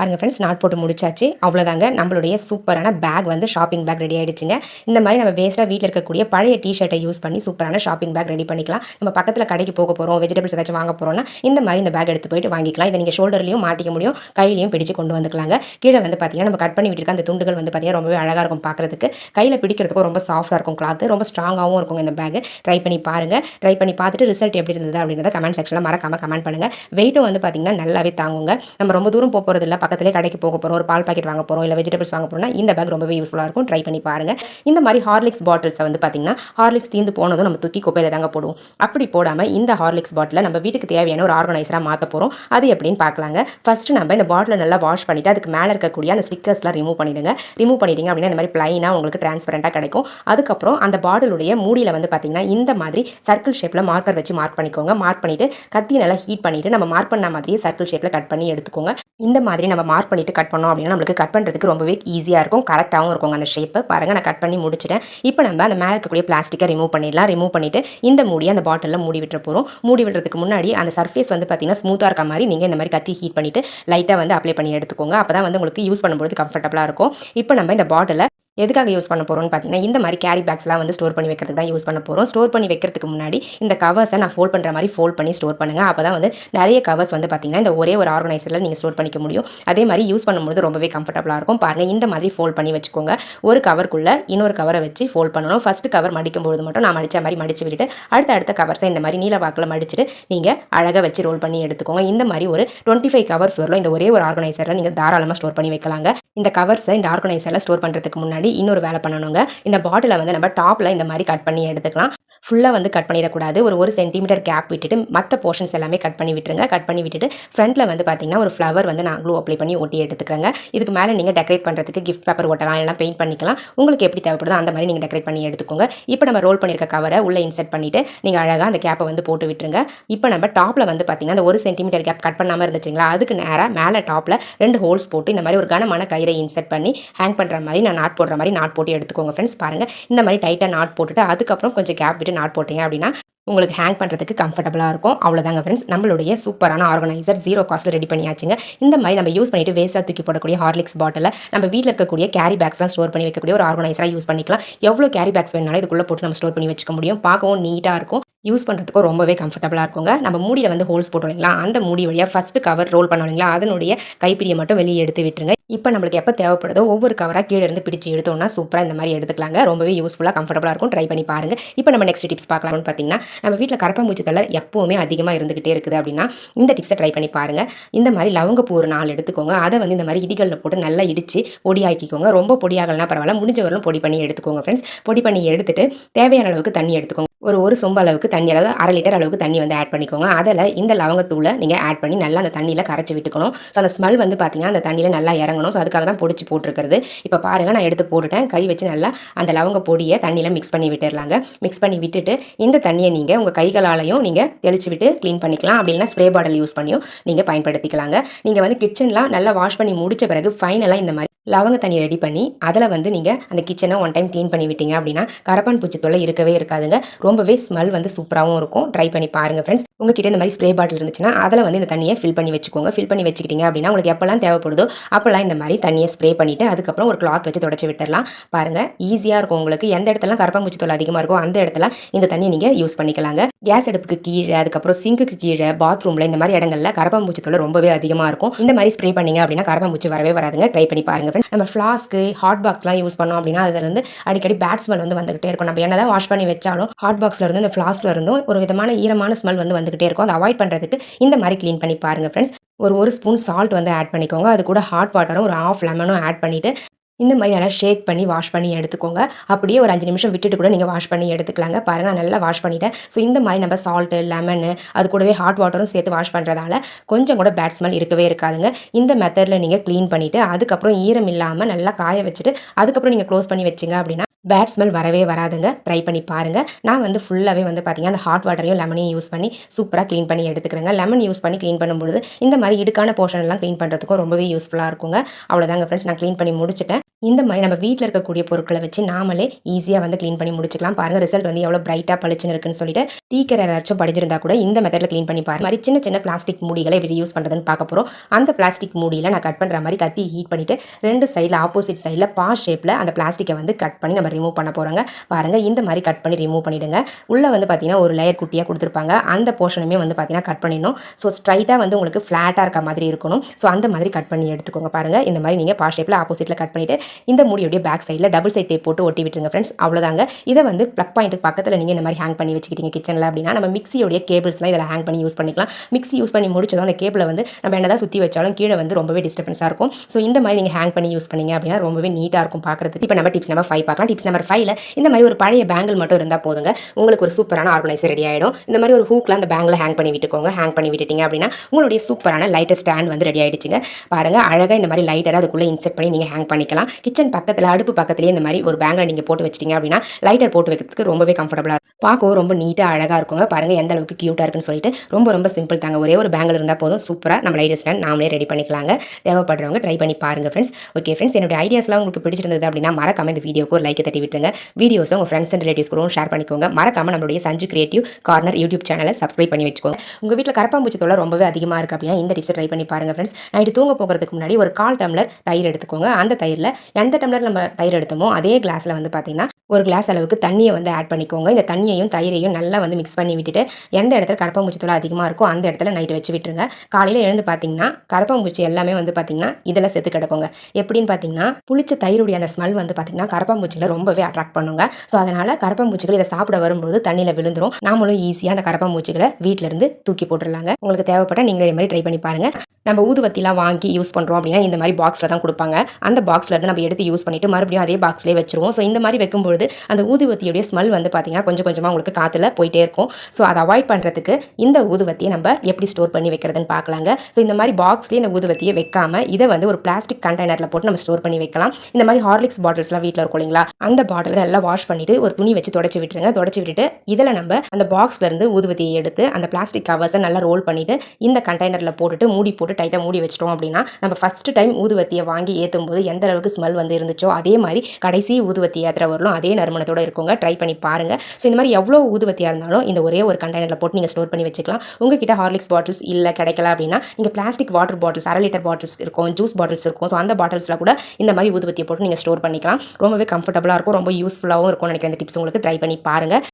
பாருங்கள் ஃப்ரெண்ட்ஸ் நாட் போட்டு முடிச்சாச்சு. அவ்வளோதாங்க நம்மளுடைய சூப்பரான பேக் வந்து ஷாப்பிங் பேக் ரெடி ஆகிடுச்சுங்க இந்த மாதிரி நம்ம வேஸ்ட்டாக வீட்டில் இருக்கக்கூடிய பழைய டிஷர்ட்டை யூஸ் பண்ணி சூப்பரான ஷாப்பிங் பேக் ரெடி பண்ணிக்கலாம். நம்ம பக்கத்தில் கடைக்கு போக போகிறோம் வெஜிடபிள்ஸ் ஏதாச்சும் வாங்க போகிறோம்னா இந்த மாதிரி இந்த பேக் எடுத்து போயிட்டு வாங்கிக்கலாம். இதை நீங்கள் ஷோல்டர்லையும் மாட்டிக்க முடியும் கையிலையும் பிடிச்சு கொண்டு வந்துக்கலாங்க. கீழே வந்து பார்த்தீங்கன்னா நம்ம கட் பண்ணி விட்டுருக்க அந்த துண்டுகள் வந்து பார்த்தீங்கன்னா ரொம்பவே அழகாக இருக்கும் பார்க்குறதுக்கு கையில் பிடிக்கிறதுக்கும் ரொம்ப சாஃப்டாக இருக்கும் கிளாத்து ரொம்ப ஸ்ட்ராங்காகவும் இருக்கும் இந்த பேக் ட்ரை பண்ணி பாருங்கள் ட்ரை பண்ணி பார்த்துட்டு ரிசல்ட் எப்படி இருந்தது அப்படின்றத கமெண்ட் செக்ஷனில் மறக்காம கமெண்ட் பண்ணுங்கள் வெயிட்டும் வந்து பார்த்தீங்கன்னா நல்லாவே தாங்குங்க. நம்ம ரொம்ப தூரம் போக போகிறது இல்லை பக்கத்துலேயே கடைக்கு போக போகிறோம் ஒரு பால் பாக்கெட் வாங்க போகிறோம் இல்லை வெஜிடபிள்ஸ் வாங்க போகிறோம்னா இந்த பேக் ரொம்பவே யூஸ்ஃபுல்லாக இருக்கும். ட்ரை பண்ணி பாருங்கள் இந்த மாதிரி ஹார்லிக்ஸ் பாட்டில்ஸை வந்து பார்த்தீங்கன்னா ஹார்லிக்ஸ் தீந்து போனதும் நம்ம தூக்கி குப்பையில் தாங்க போடுவோம். அப்படி போடாமல் இந்த ஹார்லிக்ஸ் பாட்டிலை நம்ம வீட்டுக்கு தேவையான ஒரு ஆர்கனைசராக மாற்ற போகிறோம் அது எப்படின்னு பார்க்கலாங்க ஃபஸ்ட்டு நம்ம இந்த பாட்டிலை நல்லா வாஷ் பண்ணிவிட்டு அதுக்கு மேலே இருக்கக்கூடிய அந்த ஸ்டிக்கர்ஸ்லாம் ரிமூவ் பண்ணிவிடுங்க ரிமூவ் பண்ணிட்டீங்க அப்படின்னா இந்த மாதிரி ப்ளைனாக உங்களுக்கு டிரான்ஸ்பரண்ட்டாக கிடைக்கும். அதுக்கப்புறம் அந்த பாட்டிலுடைய மூடியில் வந்து பார்த்தீங்கன்னா இந்த மாதிரி சர்க்கிள் ஷேப்பில் மார்க்கர் வச்சு மார்க் பண்ணிக்கோங்க. மார்க் பண்ணிவிட்டு கத்தி நல்லா ஹீட் பண்ணிவிட்டு நம்ம மார்க் பண்ண மாதிரியே சர்க்கிள் ஷேப்பில் கட் பண்ணி எடுத்துக்கோங்க. இந்த மாதிரி நம்ம மார்க் பண்ணிவிட்டு கட் பண்ணோம் அப்படின்னா நம்மளுக்கு கட் பண்ணுறதுக்கு ரொம்பவே ஈஸியாக இருக்கும். கரெக்டாகவும் இருக்கும் அந்த ஷேப்பை பாருங்கள் நான் கட் பண்ணி முடிச்சிட்டேன். இப்போ நம்ம அந்த மேலே இருக்கக்கூடிய பிளாஸ்டிக்கை ரிமூவ் பண்ணிடலாம். ரிமூவ் பண்ணிவிட்டு இந்த மூடியை அந்த பாட்டிலில் மூடி விட்டுற போகிறோம் மூடி விடுறதுக்கு முன்னாடி அந்த சர்ஃபேஸ் வந்து பார்த்தீங்கன்னா ஸ்மூத்தாக இருக்க மாதிரி நீங்கள் இந்த மாதிரி கத்தி ஹீட் பண்ணிவிட்டு லைட்டாக வந்து அப்ளை பண்ணி எடுத்துக்கோங்க. அப்போ தான் வந்து உங்களுக்கு யூஸ் பண்ணும்போது கம்ஃபர்டபுளாக இருக்கும். இப்போ நம்ம இந்த பாட்டிலை எதுக்காக யூஸ் பண்ண போகிறோம்னு பார்த்தீங்கன்னா இந்த மாதிரி கேரி பேக்ஸ்லாம் வந்து ஸ்டோர் பண்ணி வைக்கிறதுக்கு தான் யூஸ் பண்ண போகிறோம் ஸ்டோர் பண்ணி வைக்கிறதுக்கு முன்னாடி இந்த கவர்ஸை நான் ஃபோல்ட் பண்ணுற மாதிரி ஃபோல்ட் பண்ணி ஸ்டோர் பண்ணுங்கள் அப்போ தான் வந்து நிறைய கவர்ஸ் வந்து பார்த்திங்கன்னா இந்த ஒரே ஒரு ஆர்கனைசரில் நீங்கள் ஸ்டோர் பண்ணிக்க முடியும். அதே மாதிரி யூஸ் பண்ணும்போது ரொம்பவே கம்ஃபர்டபுளாக இருக்கும். பாருங்கள் இந்த மாதிரி ஃபோல்ட் பண்ணி வச்சுக்கோங்க. ஒரு கவருக்குள்ளே இன்னொரு கவரை வச்சு ஃபோல்ட் பண்ணணும். ஃபஸ்ட்டு கவர் மடிக்கும்போது மட்டும் நான் மடித்த மாதிரி மடிச்சு விட்டுட்டு அடுத்த அடுத்த கவர்ஸை இந்த மாதிரி நீல வாக்கில் மடிச்சுட்டு நீங்கள் அழகாக வச்சு ரோல் பண்ணி எடுத்துக்கோங்க. இந்த மாதிரி ஒரு டுவெண்ட்டி ஃபைவ் கவர்ஸ் வரலாம் இந்த ஒரே ஒரு ஆர்கனைசரில் நீங்கள் தாராளமாக ஸ்டோர் பண்ணி வைக்கலாங்க. இந்த கவர்ஸை இந்த ஆர்கனைசரில் ஸ்டோர் பண்ணுறதுக்கு முன்னாடி இன்னொரு வேலை பண்ணணுங்க. இந்த பாட்டிலை வந்து நம்ம டாப்பில் இந்த மாதிரி கட் பண்ணி எடுத்துக்கலாம். ஃபுல்லாக வந்து கட் பண்ணிடக்கூடாது. ஒரு ஒரு சென்டிமீட்டர் கேப் விட்டுட்டு மற்ற போர்ஷன்ஸ் எல்லாமே கட் பண்ணி விட்டுருங்க. கட் பண்ணி விட்டுட்டு ஃப்ரண்ட்டில் வந்து பார்த்தீங்கன்னா ஒரு ஃப்ளவர் வந்து நான் க்ளூ அப்ளை பண்ணி ஒட்டி எடுத்துக்கிறேங்க. இதுக்கு மேலே நீங்கள் டெக்கரேட் பண்ணுறதுக்கு கிஃப்ட் பேப்பர் ஒட்டலாம் எல்லாம் பெயிண்ட் பண்ணிக்கலாம். உங்களுக்கு எப்படி தேவைப்படுதோ அந்த மாதிரி நீங்கள் டெக்கரேட் பண்ணி எடுத்துக்கோங்க. இப்போ நம்ம ரோல் பண்ணியிருக்க கவரை உள்ளே இன்செர்ட் பண்ணிவிட்டு நீங்கள் அழகாக அந்த கேப்பை வந்து போட்டு விட்டுருங்க. இப்போ நம்ம டாப்பில் வந்து பார்த்தீங்கன்னா அந்த ஒரு சென்டிமீட்டர் கேப் கட் பண்ணாமல் இருந்துச்சுங்களா? அதுக்கு நேராக மேலே டாப்பில் ரெண்டு ஹோல்ஸ் போட்டு இந்த மாதிரி ஒரு கனமான கயிறை இன்செர்ட் பண்ணி ஹேங் பண்ணுற மாதிரி நான் நாட் போடுற மாதிரி நாட் போட்டு எடுத்துக்கோங்க ஃப்ரெண்ட்ஸ் பாருங்கள் இந்த மாதிரி டைட்டாக நாட் போட்டுட்டு அதுக்கப்புறம் கொஞ்சம் கேப் விட்டு நாட் போட்டீங்க அப்படின்னா உங்களுக்கு ஹேங் பண்ணுறதுக்கு கம்ஃபர்டபுளாக இருக்கும். அவ்வளோதாங்க ஃப்ரெண்ட்ஸ் நம்மளுடைய சூப்பரான ஆர்கனைசர் ஜீரோ காஸ்ட்டில் ரெடி பண்ணியாச்சுங்க. இந்த மாதிரி நம்ம யூஸ் பண்ணிட்டு வேஸ்ட்டாக தூக்கி போடக்கூடிய ஹார்லிக்ஸ் பாட்டில் நம்ம வீட்டில் இருக்கக்கூடிய கேரி பேக்ஸ்லாம் ஸ்டோர் பண்ணி வைக்கக்கூடிய ஒரு ஆர்கனைசராக யூஸ் பண்ணிக்கலாம். எவ்வளோ கேரி பேக்ஸ் வேணாலும் இதுக்குள்ளே போட்டு நம்ம ஸ்டோர் பண்ணி வச்சுக்க முடியும். பார்க்கவும் நீட்டாக இருக்கும். யூஸ் பண்ணுறதுக்கும் ரொம்பவே கம்ஃபர்டபுளாக இருக்குங்க. நம்ம மூடியில் வந்து ஹோல்ஸ் போட்டோம் இல்லைங்களா? அந்த மூடி வழியாக ஃபஸ்ட்டு கவர் ரோல் பண்ணோம் இல்லைங்களா? அதனுடைய கைப்பிடியை மட்டும் வெளியே எடுத்து விட்டுருங்க. இப்போ நம்மளுக்கு எப்போ தேவைப்படுதோ ஒவ்வொரு கவராக கீழே இருந்து பிடிச்சி எடுத்தோம்னா சூப்பராக இந்த மாதிரி எடுத்துக்கலாங்க. ரொம்பவே யூஸ்ஃபுல்லாக கம்ஃபர்டபுளாக இருக்கும். ட்ரை பண்ணி பாருங்கள் இப்போ நம்ம நெக்ஸ்ட் டிப்ஸ் பார்க்கலாம்னு பார்த்தீங்கன்னா நம்ம வீட்டில் கரப்பாம்பூச்சி கலர் எப்போவுமே அதிகமாக இருந்துகிட்டே இருக்குது அப்படின்னா இந்த டிப்ஸை ட்ரை பண்ணி பாருங்கள் இந்த மாதிரி லவங்கப்பூ ஒரு நாலு எடுத்துக்கோங்க. அதை வந்து இந்த மாதிரி இடிகளில் போட்டு நல்லா இடித்து பொடியாக்கிக்கோங்க. ரொம்ப பொடியாகலாம் பரவாயில்ல. முடிஞ்ச வரலும் பொடி பண்ணி எடுத்துக்கோங்க ஃப்ரெண்ட்ஸ் பொடி பண்ணி எடுத்துட்டு தேவையான அளவுக்கு தண்ணி எடுத்துக்கோங்க. ஒரு ஒரு சொம்பு அளவுக்கு தண்ணி அதாவது அரை லிட்டர் அளவுக்கு தண்ணி வந்து ஆட் பண்ணிக்கோங்க. அதில் இந்த லவங்கத்தூளை நீங்கள் ஆட் பண்ணி நல்லா அந்த தண்ணியில் கரைச்சி விட்டுக்கணும். ஸோ அந்த ஸ்மெல் வந்து பார்த்தீங்கன்னா அந்த தண்ணியில் நல்லா இறங்கணும். ஸோ அதுக்காக தான் பொடிச்சு போட்டிருக்கிறது. இப்போ பாருங்கள் நான் எடுத்து போட்டுட்டேன். கை வச்சு நல்லா அந்த லவங்க பொடியை தண்ணியில் மிக்ஸ் பண்ணி விட்டுடலாங்க மிக்ஸ் பண்ணி விட்டுட்டு இந்த தண்ணியை நீங்கள் உங்கள் கைகளாலையும் நீங்கள் தெளிச்சு விட்டு க்ளீன் பண்ணிக்கலாம். அப்படின்னா ஸ்ப்ரே பாட்டில் யூஸ் பண்ணியும் நீங்கள் பயன்படுத்திக்கலாங்க. நீங்கள் வந்து கிச்சன்லாம் நல்லா வாஷ் பண்ணி முடித்த பிறகு ஃபைனலாக இந்த மாதிரி லவங்க தண்ணி ரெடி பண்ணி அதில் வந்து நீங்கள் அந்த கிச்சனை ஒன் டைம் க்ளீன் பண்ணி விட்டீங்க அப்படின்னா கரப்பான் பூச்சி தொல்லை இருக்கவே இருக்காதுங்க. ரொம்ப ரொம்பவே ஸ்மெல் வந்து சூப்பராகவும் இருக்கும். ட்ரை பண்ணி பாருங்கள் ஃப்ரெண்ட்ஸ் உங்ககிட்ட இந்த மாதிரி ஸ்ப்ரே பாட்டில் இருந்துச்சுன்னா அதில் வந்து இந்த தண்ணியை ஃபில் பண்ணி வச்சுக்கோங்க. ஃபில் பண்ணி வச்சுக்கிட்டீங்க அப்படின்னா உங்களுக்கு எப்போல்லாம் தேவைப்படுதோ அப்போல்லாம் இந்த மாதிரி தண்ணியை ஸ்ப்ரே பண்ணிவிட்டு அதுக்கப்புறம் ஒரு கிளாத் வச்சு தொடச்சி விட்டுடலாம் பாருங்கள் ஈஸியாக இருக்கும் உங்களுக்கு. எந்த இடத்துலலாம் கரப்பாம்பூச்சி தொல்லை அதிகமாக இருக்கோ அந்த இடத்துல இந்த தண்ணியை நீங்கள் யூஸ் பண்ணிக்கலாங்க. கேஸ் அடுப்புக்கு கீழே அதுக்கப்புறம் சிங்குக்கு கீழே பாத்ரூமில் இந்த மாதிரி இடங்கள்ல கரப்பாம்பூச்சி தொல்லை ரொம்பவே அதிகமாக இருக்கும். இந்த மாதிரி ஸ்ப்ரே பண்ணிங்க அப்படின்னா கரப்பாம்பூச்சி வரவே வராதுங்க. ட்ரை பண்ணி பாருங்க நம்ம ஃப்ளாஸ்க்கு ஹாட் பாக்ஸ்லாம் யூஸ் பண்ணோம் அப்படின்னா அதுலேருந்து அடிக்கடி பேட் ஸ்மெல் வந்து வந்துகிட்டே இருக்கும். நம்ம என்னதான் வாஷ் பண்ணி வச்சாலும் ஹாட் பாக்ஸில் இருந்து இந்த ஃப்ளாஸ்க்கில் இருந்தும் ஒரு விதமான ஈரமான ஸ்மெல் வந்து வந்துகிட்டே இருக்கும். அதை அவாய்ட் பண்ணுறதுக்கு இந்த மாதிரி க்ளீன் பண்ணி பாருங்க ஃப்ரெண்ட்ஸ் ஒரு ஒரு ஸ்பூன் சால்ட் வந்து ஆட் பண்ணிக்கோங்க. அது கூட ஹாட் வாட்டரும் ஒரு ஆஃப் லெமனும் ஆட் பண்ணிவிட்டு இந்த மாதிரி நல்லா ஷேக் பண்ணி வாஷ் பண்ணி எடுத்துக்கோங்க. அப்படியே ஒரு அஞ்சு நிமிஷம் விட்டுட்டு கூட நீங்கள் வாஷ் பண்ணி எடுத்துக்கலாங்க. பாருங்கள் நான் நல்லா வாஷ் பண்ணிட்டேன். ஸோ இந்த மாதிரி நம்ம சால்ட்டு லெமனு அது கூடவே ஹாட் வாட்டரும் சேர்த்து வாஷ் பண்ணுறதால கொஞ்சம் கூட பேட் ஸ்மெல் இருக்கவே இருக்காதுங்க. இந்த மெத்தடில் நீங்கள் க்ளீன் பண்ணிவிட்டு அதுக்கப்புறம் ஈரம் இல்லாமல் நல்லா காய வச்சுட்டு அதுக்கப்புறம் நீங்கள் க்ளோஸ் பண்ணி வச்சிங்க அப்படின்னா பேட் ஸ்மெல் வரவே வராதுங்க. ட்ரை பண்ணி பாருங்கள் நான் வந்து ஃபுல்லாகவே வந்து பார்த்தீங்கன்னா அந்த ஹாட் வாட்டரையும் லெமனையும் யூஸ் பண்ணி சூப்பராக க்ளீன் பண்ணி எடுத்துக்கிறேங்க. லெமன் யூஸ் பண்ணி க்ளீன் பண்ணும்பொழுது இந்த மாதிரி இடுக்கான போர்ஷன் எல்லாம் க்ளீன் பண்ணுறதுக்கும் ரொம்பவே யூஸ்ஃபுல்லாக இருக்குங்க. அவ்வளோதாங்க ஃப்ரெண்ட்ஸ் நான் க்ளீன் பண்ணி முடிச்சிட்டேன். இந்த மாதிரி நம்ம வீட்டில் இருக்கக்கூடிய பொருட்களை வச்சு நாமளே ஈஸியாக வந்து க்ளீன் பண்ணி முடிச்சுக்கலாம். பாருங்கள் ரிசல்ட் வந்து எவ்வளோ பிரைட்டாக பளிச்சுன்னு இருக்குன்னு சொல்லிட்டு டீக்கர் ஏதாச்சும் படிச்சிருந்தா கூட இந்த மெத்தடில் க்ளீன் பண்ணி பாருங்க. மாதிரி சின்ன சின்ன பிளாஸ்டிக் மூடிகளை எப்படி யூஸ் பண்ணுறதுன்னு பார்க்க போகிறோம் அந்த பிளாஸ்டிக் மூடியில் நான் கட் பண்ணுற மாதிரி கத்தி ஹீட் பண்ணிவிட்டு ரெண்டு சைடில் ஆப்போசிட் சைடில் பா ஷேப்பில் அந்த பிளாஸ்டிக்கை வந்து கட் பண்ணி நம்ம ரிமூவ் பண்ண போகிறோங்க பாருங்கள் இந்த மாதிரி கட் பண்ணி ரிமூவ் பண்ணிவிடுங்க உள்ளே வந்து பார்த்தீங்கன்னா ஒரு லேயர் குட்டியாக கொடுத்துருப்பாங்க. அந்த போர்ஷனுமே வந்து பார்த்தீங்கன்னா கட் பண்ணிடணும். ஸோ ஸ்ட்ரைட்டாக வந்து உங்களுக்கு ஃப்ளாட்டாக இருக்க மாதிரி இருக்கணும். ஸோ அந்த மாதிரி கட் பண்ணி எடுத்துக்கோங்க. பாருங்கள் இந்த மாதிரி நீங்கள் பா ஷேப்பில் ஆப்போசிட்டில் கட் பண்ணிவிட்டு இந்த மூடியோடைய பேக் சைடில் டபுள் சைட் டேப் போட்டு ஒட்டி விட்டுருங்க ஃப்ரெண்ட்ஸ் அவ்வளோதாங்க இதை வந்து ப்ளக் பாயிண்ட்டுக்கு பக்கத்தில் நீங்கள் இந்த மாதிரி ஹேங் பண்ணி வச்சுக்கிட்டீங்க கிச்சனில் அப்படின்னா நம்ம மிக்ஸியோடைய கேபிள்ஸ்லாம் இதில் ஹேங் பண்ணி யூஸ் பண்ணிக்கலாம். மிக்ஸி யூஸ் பண்ணி முடிச்சதும் அந்த கேபிளை வந்து நம்ம என்னதான் சுற்றி வச்சாலும் கீழே வந்து ரொம்பவே டிஸ்டர்பன்ஸாக இருக்கும். ஸோ இந்த மாதிரி நீங்கள் ஹேங் பண்ணி யூஸ் பண்ணீங்க அப்படின்னா ரொம்பவே நீட்டாக இருக்கும் பார்க்குறதுக்கு இப்போ நம்ம டிப்ஸ் நம்பர் ஃபைவ் பார்க்கலாம். டிப்ஸ் நம்பர் ஃபைவ்ல இந்த மாதிரி ஒரு பழைய பேங்கிள் மட்டும் இருந்தால் போதுங்க. உங்களுக்கு ஒரு சூப்பரான ஆர்கனைசர் ரெடி ஆகிடும் இந்த மாதிரி ஒரு ஹூக்கில் அந்த பேங்கில் ஹேங் பண்ணி விட்டுக்கோங்க. ஹேங் பண்ணி விட்டுட்டீங்க அப்படின்னா உங்களுடைய சூப்பரான லைட்டர் ஸ்டாண்ட் வந்து ரெடி ஆகிடுச்சுங்க பாருங்கள் அழகாக இந்த மாதிரி லைட்டரை அதுக்குள்ளே இன்செர்ட் பண்ணி நீங்கள் ஹேங் பண்ணிக்கலாம். கிச்சன் பக்கத்தில் அடுப்பு பக்கத்துலேயே இந்த மாதிரி ஒரு பேங்கில் நீங்கள் போட்டு வச்சிட்டீங்க அப்படின்னா லைட்டர் போட்டு வைக்கிறதுக்கு ரொம்பவே கம்ஃபர்டபுளாக இருக்கும். பார்க்கவும் ரொம்ப நீட்டாக அழகாக இருக்குங்க. பாருங்கள் எந்த அளவுக்கு க்யூட்டாக இருக்குன்னு சொல்லிட்டு ரொம்ப ரொம்ப சிம்பிள் தாங்க. ஒரே ஒரு பேங்கில் இருந்தால் போதும் சூப்பராக நம்ம லைட்டர் ஸ்டாண்ட் நாமளே ரெடி பண்ணிக்கலாங்க. தேவைப்படுறவங்க ட்ரை பண்ணி பாருங்கள் ஃப்ரெண்ட்ஸ் ஓகே ஃப்ரெண்ட்ஸ் என்னுடைய ஐடியாஸ்லாம் உங்களுக்கு பிடிச்சிருந்தது அப்படின்னா மறக்காம இந்த வீடியோக்கு ஒரு லைக் தட்டி விட்டுருங்க. வீடியோஸை உங்கள் ஃப்ரெண்ட்ஸ் அண்ட் ரிலேட்டிவ்ஸ்க்கும் ஷேர் பண்ணிக்கோங்க. மறக்காம நம்மளுடைய சஞ்சு கிரியேட்டிவ் கார்னர் யூடியூப் சேனலை சப்ஸ்கிரைப் பண்ணி வச்சுக்கோங்க. உங்கள் வீட்டில் கரப்பாம்பூச்சி தொல்லை ரொம்பவே அதிகமாக இருக்குது அப்படின்னா இந்த டிப்ஸை ட்ரை பண்ணி பாருங்கள் ஃப்ரெண்ட்ஸ் நைட்டு தூங்க போகிறதுக்கு முன்னாடி ஒரு கால் டம்ளர் தயிர் எடுத்துக்கோங்க. அந்த தயிரில் எந்த டம்ளர் நம்ம தயிர் எடுத்தோமோ அதே கிளாஸில் வந்து பார்த்திங்கன்னா ஒரு கிளாஸ் அளவுக்கு தண்ணியை வந்து ஆட் பண்ணிக்கோங்க. இந்த தண்ணியையும் தயிரையும் நல்லா வந்து மிக்ஸ் பண்ணி விட்டுட்டு எந்த இடத்துல கரப்பாம்பூச்சி தொலை அதிகமாக இருக்கோ அந்த இடத்துல நைட்டு வச்சு விட்டுருங்க. காலையில் எழுந்து பார்த்தீங்கன்னா கரப்பாம்பூச்சி எல்லாமே வந்து பார்த்திங்கன்னா இதில் செத்து கிடக்குங்க. எப்படின்னு பார்த்தீங்கன்னா புளிச்ச தயிருடைய அந்த ஸ்மெல் வந்து பார்த்திங்கன்னா கரப்பாம்பூச்சிகளை ரொம்பவே அட்ராக்ட் பண்ணுங்க. ஸோ அதனால் கரப்பாம்பூச்சிகள் இதை சாப்பிட வரும்போது தண்ணியில் விழுந்துரும். நாமளும் ஈஸியாக அந்த கரப்பாம்பூச்சிகளை வீட்டிலேருந்து தூக்கி போட்டுடலாங்க. உங்களுக்கு தேவைப்பட்ட நீங்கள் இதே மாதிரி ட்ரை பண்ணி பாருங்கள் நம்ம ஊதுவத்திலாம் வாங்கி யூஸ் பண்ணுறோம் அப்படின்னா இந்த மாதிரி பாக்ஸில் தான் கொடுப்பாங்க. அந்த பாக்ஸில் இருந்து நம்ம எடுத்து யூஸ் பண்ணிட்டு மறுபடியும் அதே பாக்ஸ்லேயே வச்சிருவோம். ஸோ இந்த மாதிரி வைக்கும்பொழுது அந்த ஊதுவத்தியுடைய ஸ்மெல் வந்து பார்த்தீங்கன்னா கொஞ்சம் கொஞ்சமாக உங்களுக்கு காற்றுல போயிட்டே இருக்கும். ஸோ அதை அவாய்ட் பண்ணுறதுக்கு இந்த ஊதுவத்தியை நம்ம எப்படி ஸ்டோர் பண்ணி வைக்கிறதுன்னு பார்க்கலாங்க ஸோ இந்த மாதிரி பாக்ஸ்லேயே இந்த ஊதுவத்தியை வைக்காம இதை வந்து ஒரு பிளாஸ்டிக் கண்டெய்னரில் போட்டு நம்ம ஸ்டோர் பண்ணி வைக்கலாம். இந்த மாதிரி ஹார்லிக்ஸ் பாட்டில்ஸ்லாம் வீட்டில் இருக்கும் இல்லைங்களா? அந்த பாட்டிலை நல்லா வாஷ் பண்ணிட்டு ஒரு துணி வச்சு தொடச்சி விட்டுருங்க. தொடச்சி விட்டுட்டு இதில் நம்ம அந்த பாக்ஸ்ல இருந்து ஊதுவத்தியை எடுத்து அந்த பிளாஸ்டிக் கவர்ஸை நல்லா ரோல் பண்ணிட்டு இந்த கண்டெய்னரில் போட்டுட்டு மூடி போட்டு டைட்டாக மூடி வச்சிட்டோம் அப்படின்னா நம்ம ஃபஸ்ட்டு டைம் ஊதுவத்தியை வாங்கி ஏற்றும் போது எந்த அளவுக்கு ஸ்மெல் வந்து இருந்துச்சோ அதே மாதிரி கடைசி ஊதுவத்தி ஏற்றுற வரலும் அதே நறுமணத்தோட இருக்குங்க. ட்ரை பண்ணி பாருங்க. ஸோ இந்த மாதிரி எவ்வளோ ஊதுவத்தியாக இருந்தாலும் இந்த ஒரே ஒரு கண்டெய்னரில் போட்டு நீங்கள் ஸ்டோர் பண்ணி வச்சுக்கலாம். உங்ககிட்ட ஹார்லிக்ஸ் பாட்டில்ஸ் இல்லை கிடைக்கல அப்படின்னா நீங்கள் பிளாஸ்டிக் வாட்டர் பாட்டில்ஸ் அரை லிட்டர் பாட்டில்ஸ் இருக்கும் ஜூஸ் பாட்டில்ஸ் இருக்கும். ஸோ அந்த பாட்டில்ஸில் கூட இந்த மாதிரி ஊதுவத்தியை போட்டு நீங்கள் ஸ்டோர் பண்ணிக்கலாம். ரொம்பவே கம்ஃபர்டபுளாக இருக்கும். ரொம்ப யூஸ்ஃபுல்லாகவும் இருக்கும்னு நினைக்கிறேன். இந்த டிப்ஸ் உங்களுக்கு ட்ரை பண்ணி பாருங்க.